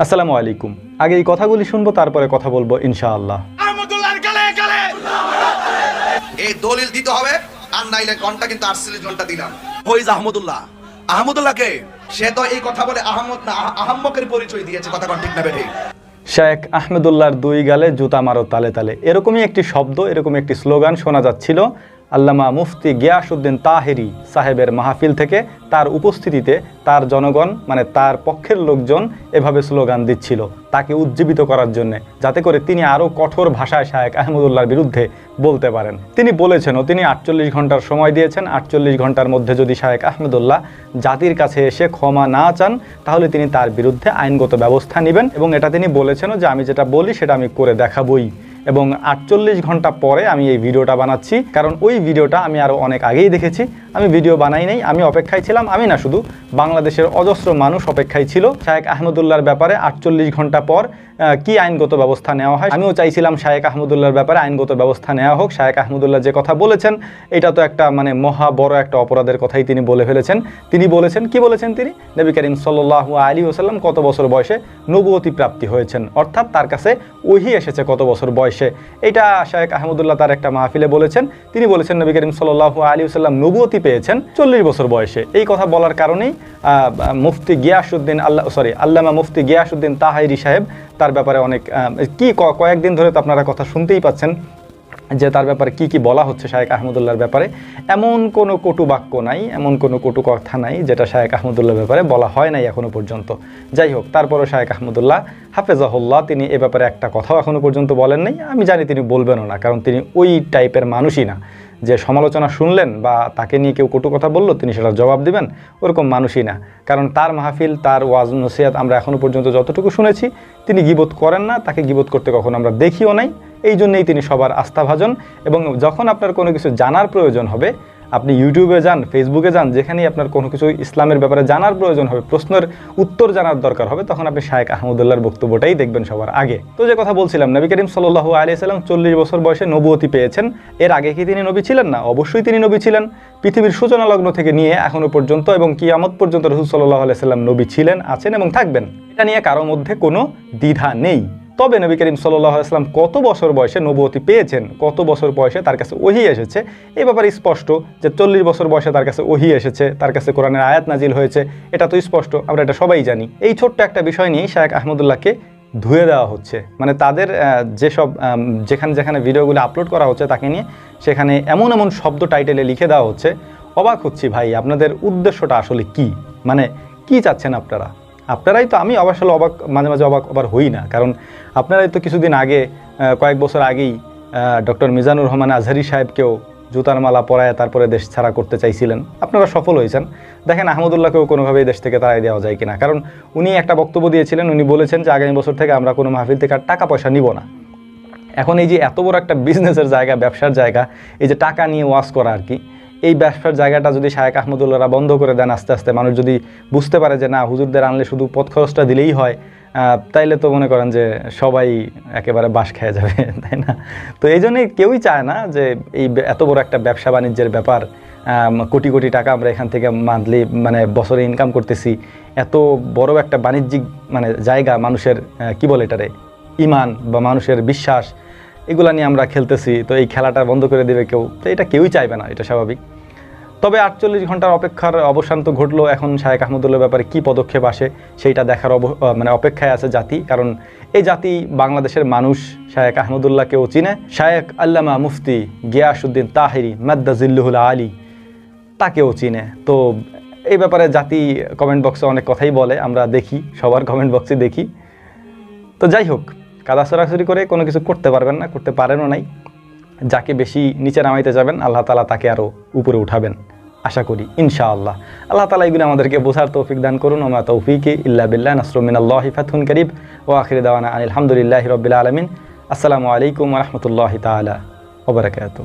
আসসালামু আলাইকুম। আগে এই কথাগুলি শুনব তারপরে কথা বলব ইনশাআল্লাহ। আহমদুল্লাহর গালে গালে! এই দলিল দিতে হবে আর নাইলে ঘণ্টা কিন্তু আটচল্লিশ ঘণ্টা দিলাম। হইজ আহমদুল্লাহ। আহমদুল্লাহকে সে তো এই কথা বলে আহমদ না আহ- আহম্মকের পরিচয় দিয়েছে কথা ঠিক না বেঠিক শেখ আহমেদুল্লাহর দুই গালে জুতা মারো তালে তালে। এরকমই একটি শব্দ এরকম একটি স্লোগান শোনা যাচ্ছিল। আল্লামা মুফতি গিয়াসউদ্দিন তাহেরি সাহেবের মাহফিল থেকে তার উপস্থিতিতে তার জনগণ মানে তার পক্ষের লোকজন এভাবে স্লোগান দিচ্ছিল তাকে উজ্জীবিত করার জন্য, যাতে করে তিনি আরও কঠোর ভাষায় শায়েক আহমদুল্লাহর বিরুদ্ধে বলতে পারেন। তিনি বলেছেনও তিনি আটচল্লিশ ঘণ্টার সময় দিয়েছেন, আটচল্লিশ ঘণ্টার মধ্যে যদি শায়েক আহমদুল্লাহ জাতির কাছে এসে ক্ষমা না চান, তাহলে তিনি তার বিরুদ্ধে আইনগত ব্যবস্থা নেবেন। এবং এটা তিনি বলেছেনও যে, আমি যেটা বলি, সেটা আমি করে দেখাবই। এবং আটচল্লিশ ঘণ্টা পরে আমি এই ভিডিওটা বানাচ্ছি। কারণ ওই ভিডিওটা আমি আরও অনেক আগেই দেখেছি। আমি ভিডিও বানাই নাই, আমি অপেক্ষায় ছিলাম। আমি না শুধু বাংলাদেশের অজস্র মানুষ অপেক্ষায় ছিল। শায়েক আহমদুল্লাহর ব্যাপারে আটচল্লিশ ঘণ্টা পর কি আইনগত ব্যবস্থা নেওয়া হয়? আমিও চাইছিলাম শায়েক আহমদুল্লার ব্যাপারে আইনগত ব্যবস্থা নেওয়া হোক। শায়েক আহমদুল্লাহ যে কথা বলেছেন, এটা তো একটা মানে মহা বড় একটা অপরাধের কথাই তিনি বলে ফেলেছেন। তিনি বলেছেন, কি বলেছেন তিনি? নবী করিম সাল্লাহ আলী ওসাল্লাম কত বছর বয়সে নবুয়তি প্রাপ্তি হয়েছেন। অর্থাৎ তার কাছে ওহি এসেছে কত বছর বয়সে। এটা শায়েক আহমদুল্লাহ তার একটা মাহফিলে বলেছেন। তিনি বলেছেন, নবী করিম সাল্লাহ আলী সাল্লাম নবুয়তি পেয়েছেন চল্লিশ বছর বয়সে। এই কথা বলার কারণেই মুফতি গিয়াসুদ্দিন আল্লাহ সরি আল্লামা মুফতি গিয়াসুদ্দিন তাহাইরি সাহেব তার ব্যাপারে অনেক ক- কয়েকদিন ধরে তো আপনারা কথা শুনতেই পাচ্ছেন। যে তার ব্যাপারে কি কি বলা হচ্ছে শায়েক আহমদুল্লাহর ব্যাপারে, এমন কোনো কটু বাক্য নাই, এমন কোনো কটু কথা নাই যেটা শায়েক আহমদুল্লাহর ব্যাপারে বলা হয় নাই এখনও পর্যন্ত। যাই হোক, তারপরও শায়েক আহমদুল্লাহ হাফেজাহুল্লাহ, তিনি এ ব্যাপারে একটা কথাও এখনও পর্যন্ত বলেন নাই। আমি জানি তিনি বলবেনও না, কারণ তিনি ওই টাইপের মানুষই না। যে সমালোচনা শুনলেন বা তাকে নিয়ে কেউ কটু কথা বলল, তিনি সেটা জবাব দিবেন, ওরকম মানুষই না। কারণ তার মাহফিল, তার ওয়াজ, নসিহাত আমরা এখনও পর্যন্ত যতটুকু শুনেছি, তিনি গিবোধ করেন না, তাকে গিবোধ করতে কখনো আমরা দেখিও নাই। এই জন্যেই তিনি সবার আস্থাভাজন এবং যখন আপনার কোনো কিছু জানার প্রয়োজন হবে, আপনি ইউটিউবে যান ফেসবুকে যান, যেখানেই আপনার কোনো কিছু ইসলামের ব্যাপারে জানার প্রয়োজন হবে, প্রশ্নের উত্তর জানার দরকার হবে, তখন আপনি শায়েক আহমদুল্লাহর বক্তব্যটাই দেখবেন সবার আগে। তো যে কথা বলছিলাম, নবী করিম সাল্লাহ আলি সাল্লাম চল্লিশ বছর বয়সে নবুয়তি পেয়েছেন। এর আগে কি তিনি নবী ছিলেন? না, অবশ্যই তিনি নবী ছিলেন। পৃথিবীর সূচনা লগ্ন থেকে নিয়ে এখনও পর্যন্ত এবং কিয়ামত পর্যন্ত রসুল সাল্লাহ আলি সাল্লাম নবী ছিলেন, আছেন এবং থাকবেন। এটা নিয়ে কারোর মধ্যে কোনো দ্বিধা নেই। তবে নবী করিম সাল্লাহ আসলাম কত বছর বয়সে নবতী পেয়েছেন? কত বছর বয়সে তার কাছে ওহি এসেছে? এই ব্যাপারে স্পষ্ট যে চল্লিশ বছর বয়সে তার কাছে ওহি এসেছে, তার কাছে কোরআনের আয়াত নাজিল হয়েছে, এটা তো স্পষ্ট, আমরা এটা সবাই জানি। এই ছোট্ট একটা বিষয় নিয়ে শায়েক আহমদুল্লাহকে ধুয়ে দেওয়া হচ্ছে। মানে তাদের যেসব যেখানে যেখানে ভিডিওগুলো আপলোড করা হচ্ছে তাকে নিয়ে সেখানে এমন এমন শব্দ টাইটেলে লিখে দেওয়া হচ্ছে। অবাক হচ্ছি ভাই, আপনাদের উদ্দেশ্যটা আসলে কি? মানে কি চাচ্ছেন আপনারা? আপনারাই তো, আমি অবশ্য অবাক, মাঝে মাঝে অবাক আবার হই না। কারণ আপনারাই তো কিছুদিন আগে কয়েক বছর আগেই ডক্টর মিজানুর রহমান আজহারি সাহেবকেও জুতার মালা পরায় তারপরে দেশ ছাড়া করতে চাইছিলেন। আপনারা সফল হয়েছেন। দেখেন আহমদুল্লাহকেও কোনোভাবেই দেশ থেকে তাড়াই দেওয়া যায় কিনা। কারণ উনি একটা বক্তব্য দিয়েছিলেন, উনি বলেছেন যে আগামী বছর থেকে আমরা কোনো মাহফিল থেকে আর টাকা পয়সা নিব না। এখন এই যে এত বড় একটা বিজনেসের জায়গা, ব্যবসার জায়গা, এই যে টাকা নিয়ে ওয়াশ করা আর কি এই ব্যবসার জায়গাটা যদি শায়েক আহমদুল্লাহরা বন্ধ করে দেন আস্তে আস্তে, মানুষ যদি বুঝতে পারে যে না, হুজুরদের আনলে শুধু পথ খরচটা দিলেই হয় তাইলে তো মনে করেন যে সবাই একেবারে বাস খেয়ে যাবে, তাই না? তো এই জন্যই কেউই চায় না যে এই এত বড় একটা ব্যবসা বাণিজ্যের ব্যাপার কোটি কোটি টাকা আমরা এখান থেকে মান্থলি মানে বছরে ইনকাম করতেছি, এত বড় একটা বাণিজ্যিক মানে জায়গা মানুষের কি বলে এটারে? ইমান বা মানুষের বিশ্বাস এগুলা নিয়ে আমরা খেলতেছি, তো এই খেলাটা বন্ধ করে দেবে কেউ, তো এটা কেউই চাইবে না, এটা স্বাভাবিক। তবে আটচল্লিশ ঘণ্টার অপেক্ষার অবসান তো ঘটলো, এখন শায়েক আহমদুল্লাহ ব্যাপারে কী পদক্ষেপ আসে সেইটা দেখার অব মানে অপেক্ষায় আছে জাতি, কারণ এই জাতি বাংলাদেশের মানুষ, শায়েক আহমদুল্লাহকেও চিনে। শায়েক আল্লামা মুফতি গিয়াসুদ্দিন তাহিরি মাদ্দাজিল্লুহুল আলী, তাকেও চিনে। তো এই ব্যাপারে জাতি কমেন্ট বক্সে অনেক কথাই বলে, আমরা দেখি, সবার কমেন্ট বক্সে দেখি। তো যাই হোক কাদা সরাসরি করে কোনো কিছু করতে পারবেন না, করতে পারেনও নাই। যাকে বেশি নিচে নামাইতে যাবেন, আল্লাহ তালা তাকে আরও উপরে উঠাবেন, আশা করি ইনশা আল্লাহ আল্লাহ তালা এগুলো আমাদেরকে বোঝার তৌফিক দান করুন। আমরা তৌফিকে ইল্লা বিল্লাহ নাসরুমিন আল্লাহ ফাতহুন করিব ও আখির দাওয়ানা আলহামদুলিল্লাহ রবিল আলমিন। আসসালামু আলাইকুম রহমতুল্লাহ তালা ওবরাকাত